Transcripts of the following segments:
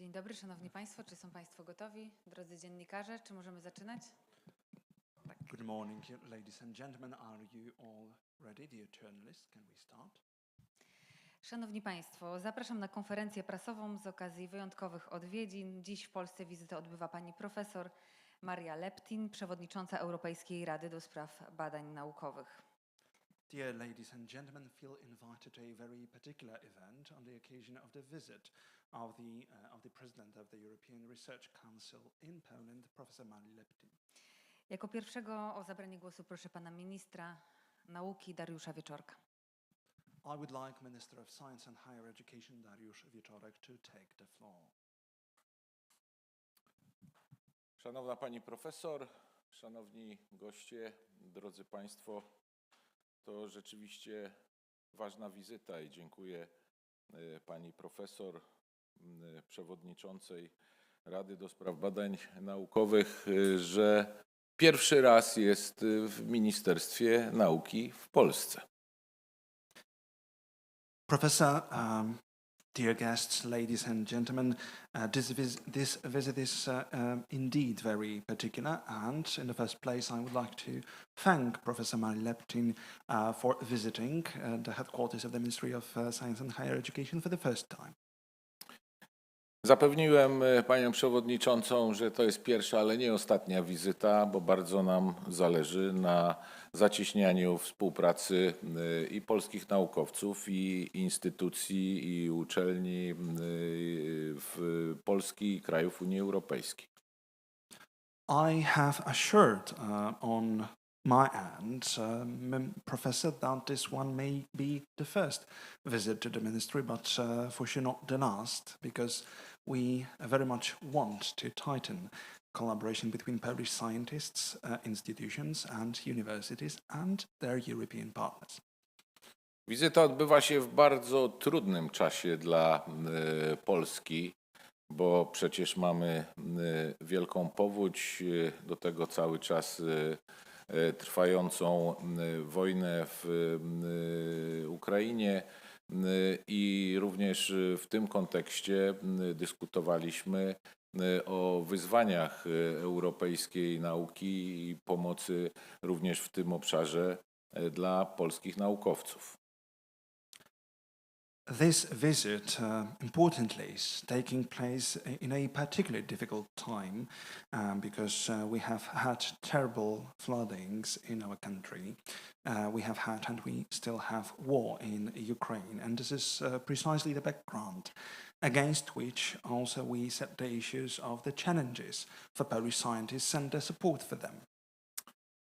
Dzień dobry, Szanowni Państwo. Czy są Państwo gotowi? Drodzy dziennikarze, czy możemy zaczynać? Good morning, ladies and gentlemen. Are you all ready, dear journalists? Can we start? Szanowni Państwo, zapraszam na konferencję prasową z okazji wyjątkowych odwiedzin. Dziś w Polsce wizytę odbywa pani profesor Maria Leptin, przewodnicząca Europejskiej Rady do Spraw Badań Naukowych. Dear ladies and gentlemen, feel invited to a very particular event on the occasion of the visit of the, uh, of the President of the European Research Council in Poland, Professor Marii Leptin. Jako pierwszego o zabranie głosu proszę pana ministra nauki Dariusza Wieczorka. I would like Minister of Science and Higher Education Dariusz Wieczorek to take the floor. Szanowna Pani Profesor, Szanowni Goście, Drodzy Państwo, to rzeczywiście ważna wizyta i dziękuję e, Pani Profesor, m, Przewodniczącej Rady do Spraw Badań Naukowych, e, że pierwszy raz jest e, w Ministerstwie Nauki w Polsce. Professor, um, dear guests, ladies and gentlemen, uh, this, vis- this visit is uh, um, indeed very particular. And in the first place, I would like to thank Professor Marie Leptin uh, for visiting uh, the headquarters of the Ministry of uh, Science and Higher Education for the first time. Zapewniłem e, Panią Przewodniczącą, że to jest pierwsza, ale nie ostatnia wizyta, bo bardzo nam zależy na zacieśnianiu współpracy e, i polskich naukowców, i instytucji, i uczelni e, w Polski i krajów Unii Europejskiej. I have assured uh, on my end, um, m- Professor, that this one may be the first visit to the ministry, but uh, for sure not the last, because we very much want to tighten collaboration between Polish scientists, uh, institutions, and universities and their European partners. Wizyta odbywa się w bardzo trudnym czasie dla e, Polski, bo przecież mamy e, wielką powódź, e, do tego cały czas trwającą wojnę w Ukrainie. I również e, w tym kontekście e, dyskutowaliśmy e, o wyzwaniach europejskiej nauki i pomocy również w tym obszarze dla polskich naukowców. This visit, uh, importantly, is taking place in a particularly difficult time um, because uh, we have had terrible floodings in our country. Uh, we have had and we still have war in Ukraine, and this is uh, precisely the background against which also we set the issues of the challenges for Polish scientists and the support for them.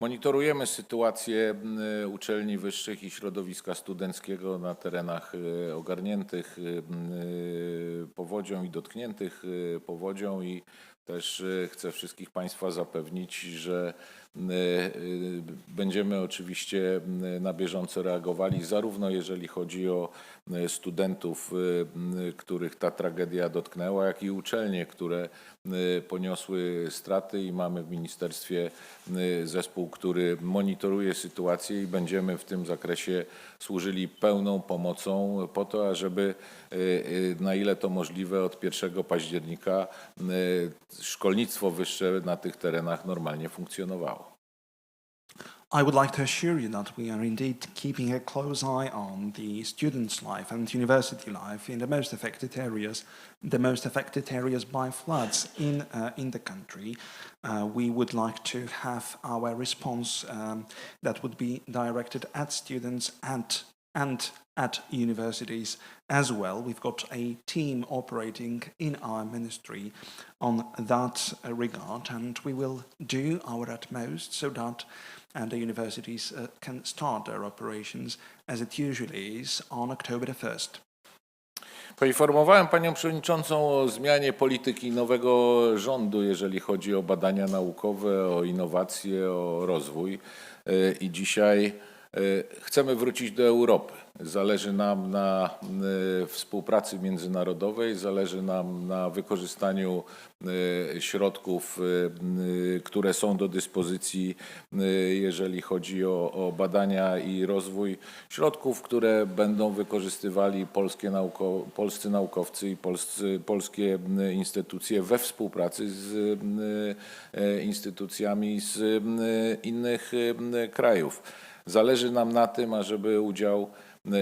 Monitorujemy sytuację uczelni wyższych i środowiska studenckiego na terenach e, ogarniętych m, e, powodzią i dotkniętych powodzią i też chcę wszystkich Państwa zapewnić, że będziemy oczywiście na bieżąco reagowali, zarówno jeżeli chodzi o studentów, których ta tragedia dotknęła, jak i uczelnie, które poniosły straty i mamy w ministerstwie y, zespół, który monitoruje sytuację i będziemy w tym zakresie służyli pełną pomocą po to, ażeby y, y, na ile to możliwe od 1 października y, szkolnictwo wyższe na tych terenach normalnie funkcjonowało. I would like to assure you that we are indeed keeping a close eye on the students' life and university life in the most affected areas, the most affected areas by floods in uh, in the country. Uh, we would like to have our response um, that would be directed at students and and at universities as well. We've got a team operating in our ministry on that uh, regard, and we will do our utmost so that uh, the universities uh, can start their operations as it usually is on October the 1st. Poinformowałem Panią Przewodniczącą o zmianie polityki nowego rządu, jeżeli chodzi o badania naukowe, o innowacje, o rozwój. Y, I dzisiaj Chcemy wrócić do Europy. Zależy nam na y, współpracy międzynarodowej, zależy nam na wykorzystaniu y, środków, które są do dyspozycji, jeżeli chodzi o, o badania i rozwój, środków, które będą wykorzystywali polskie nauko, polscy naukowcy i polscy, polskie instytucje we współpracy z instytucjami z innych krajów. Zależy nam na tym, ażeby udział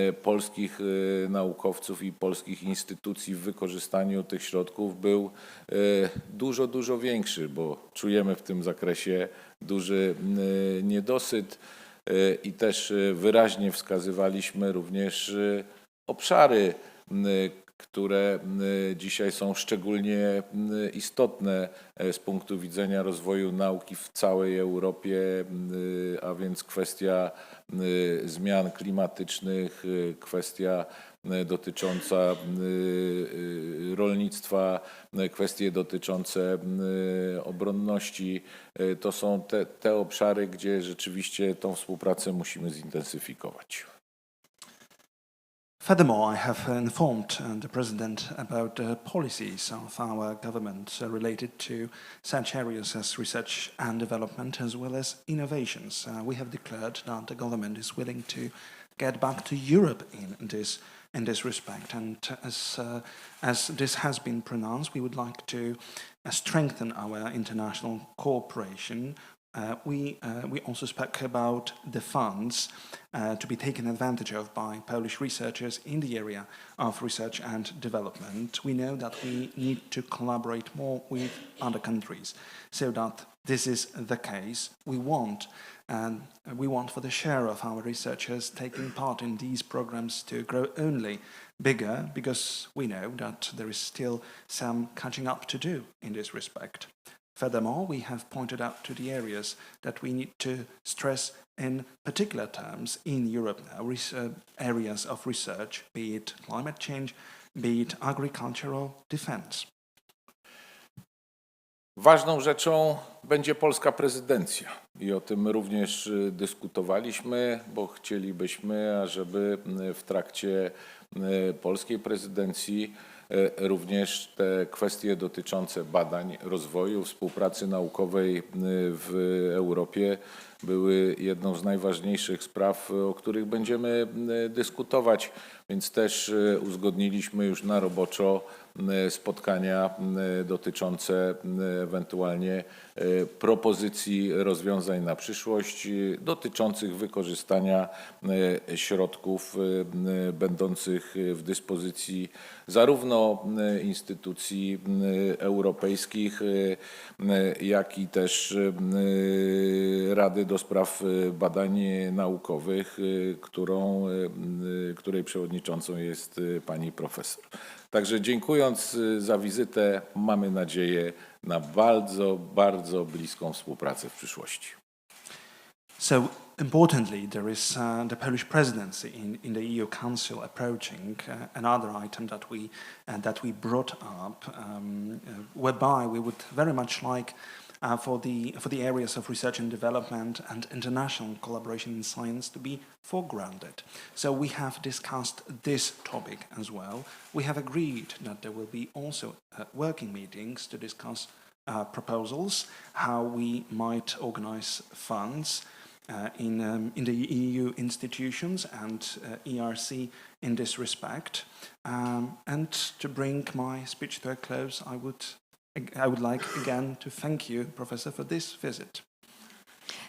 y, polskich y, naukowców i polskich instytucji w wykorzystaniu tych środków był y, dużo, dużo większy, bo czujemy w tym zakresie duży niedosyt i też wyraźnie wskazywaliśmy również obszary, które dzisiaj są szczególnie istotne e, z punktu widzenia rozwoju nauki w całej Europie, a więc kwestia zmian klimatycznych, y, kwestia dotycząca y, rolnictwa, kwestie dotyczące obronności. To są te, te obszary, gdzie rzeczywiście tą współpracę musimy zintensyfikować. Furthermore, I have informed uh, the President about the policies of our government uh, related to such areas as research and development as well as innovations. Uh, we have declared that the government is willing to get back to Europe in this in this respect, and as uh, as this has been pronounced, we would like to uh, strengthen our international cooperation uh, we, uh, we also spoke about the funds uh, to be taken advantage of by Polish researchers in the area of research and development. We know that we need to collaborate more with other countries so that this is the case. We want and we want for the share of our researchers taking part in these programs to grow only bigger because we know that there is still some catching up to do in this respect. Furthermore, we have pointed out to the areas that we need to stress in particular terms in Europe now, uh, areas of research, be it climate change, be it agricultural defense. Ważną rzeczą będzie polska prezydencja i o tym również y, dyskutowaliśmy, bo chcielibyśmy, ażeby y, w trakcie y, polskiej prezydencji również te kwestie dotyczące badań, rozwoju, współpracy naukowej y, w Europie były jedną z najważniejszych spraw, o których będziemy y, dyskutować, więc też y, uzgodniliśmy już na roboczo spotkania dotyczące ewentualnie propozycji rozwiązań na przyszłość dotyczących wykorzystania środków będących w dyspozycji zarówno instytucji europejskich, jak i też Rady do Spraw y, Badań Naukowych, y, którą, y, y, której przewodniczącą jest pani profesor. Także dziękując za wizytę, mamy nadzieję na bardzo, bardzo bliską współpracę w przyszłości. So, importantly, there is uh, the Polish presidency in, in the EU Council approaching. Uh, another item that we, uh, that we brought up, um, uh, whereby we would very much like uh, for, the, for the areas of research and development and international collaboration in science to be foregrounded. So we have discussed this topic as well. We have agreed that there will be also uh, working meetings to discuss uh, proposals, how we might organize funds uh, in, um, in the EU institutions and uh, ERC in this respect. Um, and to bring my speech to a close, I would, I would like again to thank you, Professor, for this visit.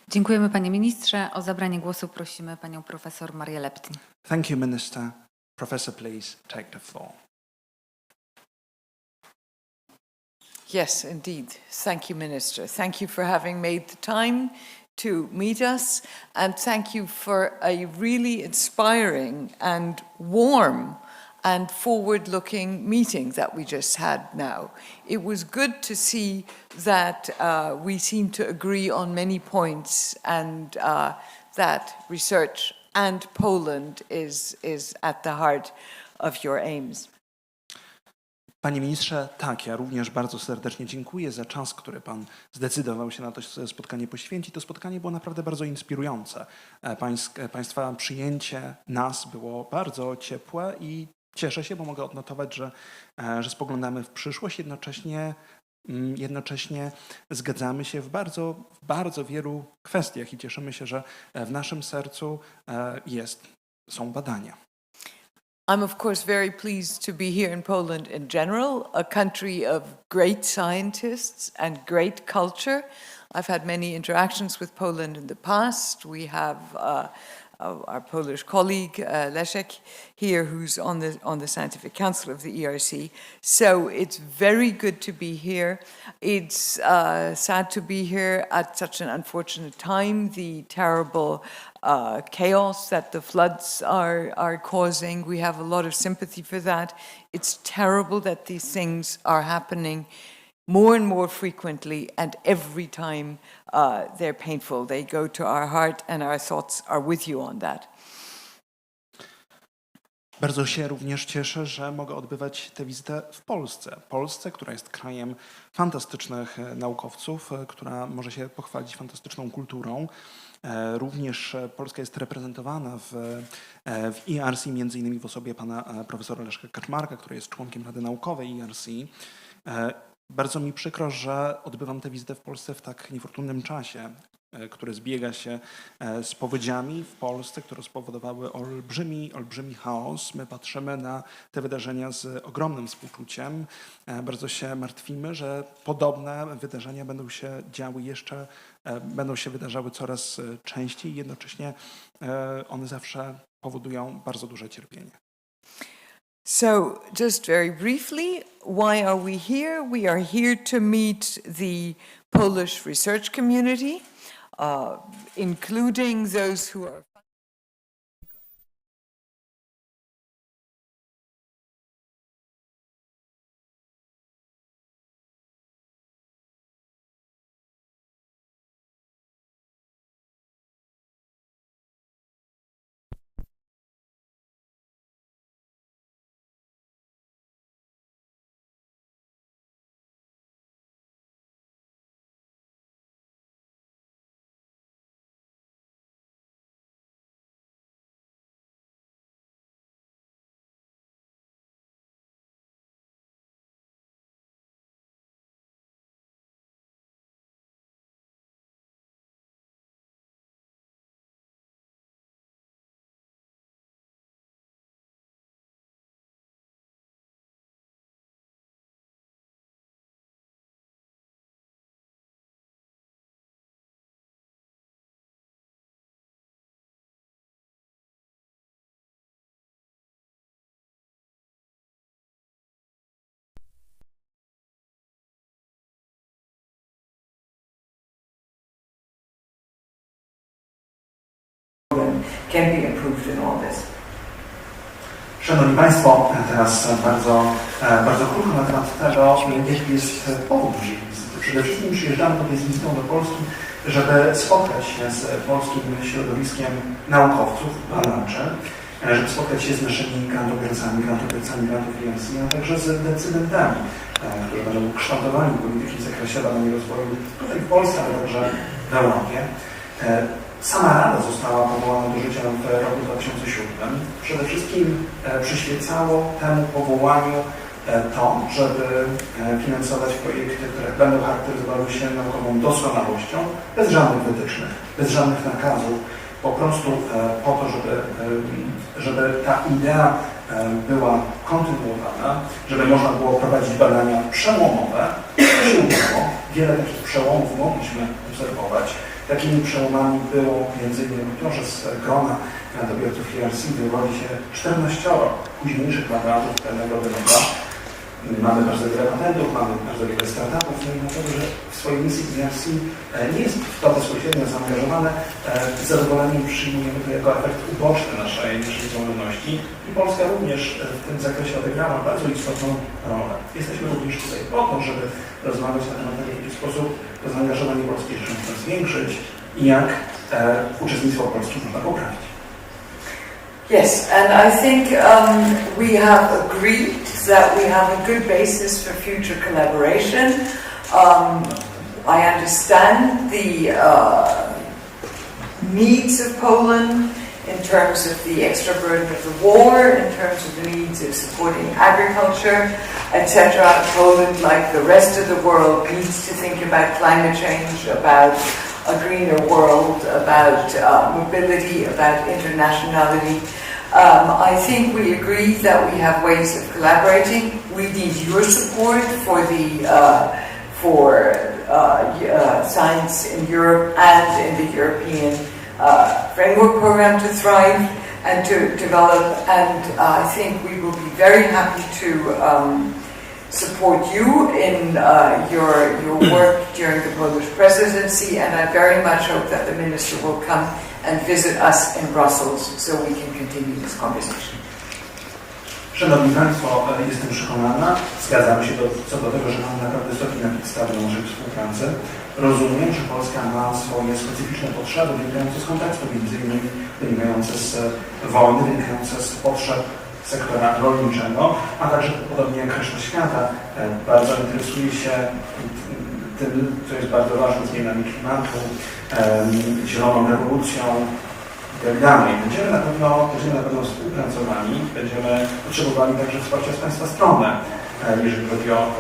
Dziękujemy panie ministrze. O zabranie głosu prosimy panią profesor Marię Leptin. Thank you, Minister. Professor, please take the floor. Yes, indeed. Thank you, Minister. Thank you for having made the time to meet us, and thank you for a really inspiring and warm and forward looking meeting that we just had now. It was good to see that uh, we seem to agree on many points and uh, that research and Poland is, is at the heart of your aims. Panie ministrze, tak, ja również bardzo serdecznie dziękuję za czas, który pan zdecydował się na to spotkanie poświęcić. To spotkanie było naprawdę bardzo inspirujące. E, e, państwa przyjęcie nas było bardzo ciepłe i cieszę się, bo mogę odnotować, że, e, że spoglądamy w przyszłość, jednocześnie, mm, jednocześnie zgadzamy się w bardzo, w bardzo wielu kwestiach i cieszymy się, że e, w naszym sercu e, jest, są badania. I'm, of course, very pleased to be here in Poland in general, a country of great scientists and great culture. I've had many interactions with Poland in the past. We have uh, our Polish colleague, uh, Leszek, here, who's on the, on the Scientific Council of the ERC. So it's very good to be here. It's uh, sad to be here at such an unfortunate time. The terrible uh, chaos that the floods are, are causing. We have a lot of sympathy for that. It's terrible that these things are happening more and more frequently, and every time uh, they're painful. They go to our heart, and our thoughts are with you on that. Bardzo się również cieszę, że mogę odbywać tę wizytę w Polsce. Polsce, która jest krajem fantastycznych e, naukowców, e, która może się pochwalić fantastyczną kulturą. E, Również Polska jest reprezentowana w, w ERC, między innymi w osobie pana profesora Leszka Kaczmarka, który jest członkiem Rady Naukowej ERC. Bardzo mi przykro, że odbywam tę wizytę w Polsce w tak niefortunnym czasie, e, który zbiega się e, z powodziami w Polsce, które spowodowały olbrzymi, olbrzymi chaos. My patrzymy na te wydarzenia z ogromnym współczuciem. E, Bardzo się martwimy, że podobne wydarzenia będą się działy jeszcze, będą się wydarzały coraz częściej jednocześnie one zawsze powodują bardzo duże cierpienie. So, just very briefly, why are we here? We are here to meet the Polish research community, uh, including those who are. Can be improved in all this. Szanowni Państwo, teraz bardzo, e, bardzo krótko na temat tego, jaki jest powód wizyty. Przede wszystkim przyjeżdżamy tutaj z wizytą do Polski, żeby spotkać się z polskim środowiskiem naukowców, badaczy, e, żeby spotkać się z naszymi grantobiercami, grantobiercami grantów ERC, a także z decydentami, e, którzy będą kształtowali polityki w zakresie badań rozwoju tutaj w Polsce, ale także w Europie. Sama Rada została powołana do życia w roku 2007. Przede wszystkim e, przyświecało temu powołaniu e, to, żeby e, finansować projekty, które będą charakteryzowały się naukową doskonałością, bez żadnych wytycznych, bez żadnych nakazów, po prostu po to, żeby, żeby ta idea była kontynuowana, żeby można było prowadzić badania przełomowe. Wiele takich przełomów mogliśmy obserwować. Takimi przełomami było innymi to, że z grona grantobierców ERC wywodzi się 14 późniejszych laureatów nagrodonego. Mamy bardzo wiele patentów, mamy bardzo wiele startupów, no i dlatego, że w swojej misji ERC e, nie jest w to bezpośrednio zaangażowane, e, z zadowoleniem przyjmujemy to jako efekt uboczny naszej, naszej i Polska również e, w tym zakresie odegrała bardzo istotną rolę. Jesteśmy również tutaj po to, żeby rozmawiać na temat tego, w jaki sposób to zaangażowanie Polski jeszcze można zwiększyć i jak e, uczestnictwo Polski można poprawić. Yes, and I think um, we have agreed that we have a good basis for future collaboration. Um, I understand the uh, needs of Poland in terms of the extra burden of the war, in terms of the needs of supporting agriculture, etc. Poland, like the rest of the world, needs to think about climate change, about a greener world, about uh, mobility, about internationality. Um, I think we agree that we have ways of collaborating. We need your support for the uh, for uh, uh, science in Europe and in the European uh, framework program to thrive and to develop. And I think we will be very happy to um, support you in uh, your your work during the Polish presidency. And I very much hope that the minister will come and visit us in Brussels so we can continue this conversation. Szanowni Państwo, jestem przekonana, zgadzamy się do, co do tego, że mamy naprawdę wysoki stawy na naszej współpracy. Rozumiem, że Polska ma swoje specyficzne potrzeby wynikające z kontekstu, między innymi wynikające z wojny, wynikające z potrzeb sektora rolniczego, a także podobnie jak reszta świata e, bardzo interesuje się tym, co jest bardzo ważne, zmianami klimatu, zieloną rewolucją, i tak dalej. Będziemy na pewno, będziemy na pewno współpracowali, będziemy potrzebowali także wsparcia z Państwa strony, e, jeżeli chodzi o e,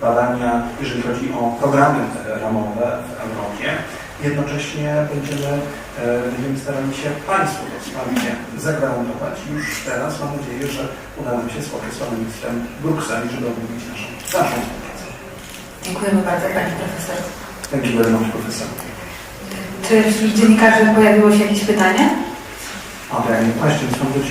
badania, jeżeli chodzi o programy ramowe w Europie. Jednocześnie będziemy, e, będziemy starali się Państwu to wsparcie zagwarantować. Już teraz mam nadzieję, że uda nam się spotkać z Panem Ministrem Brukseli, żeby omówić naszą współpracę. Dziękujemy bardzo Pani Profesor. Very much, Professor. Czy wśród dziennikarzy pojawiło się jakieś pytanie? Questions from the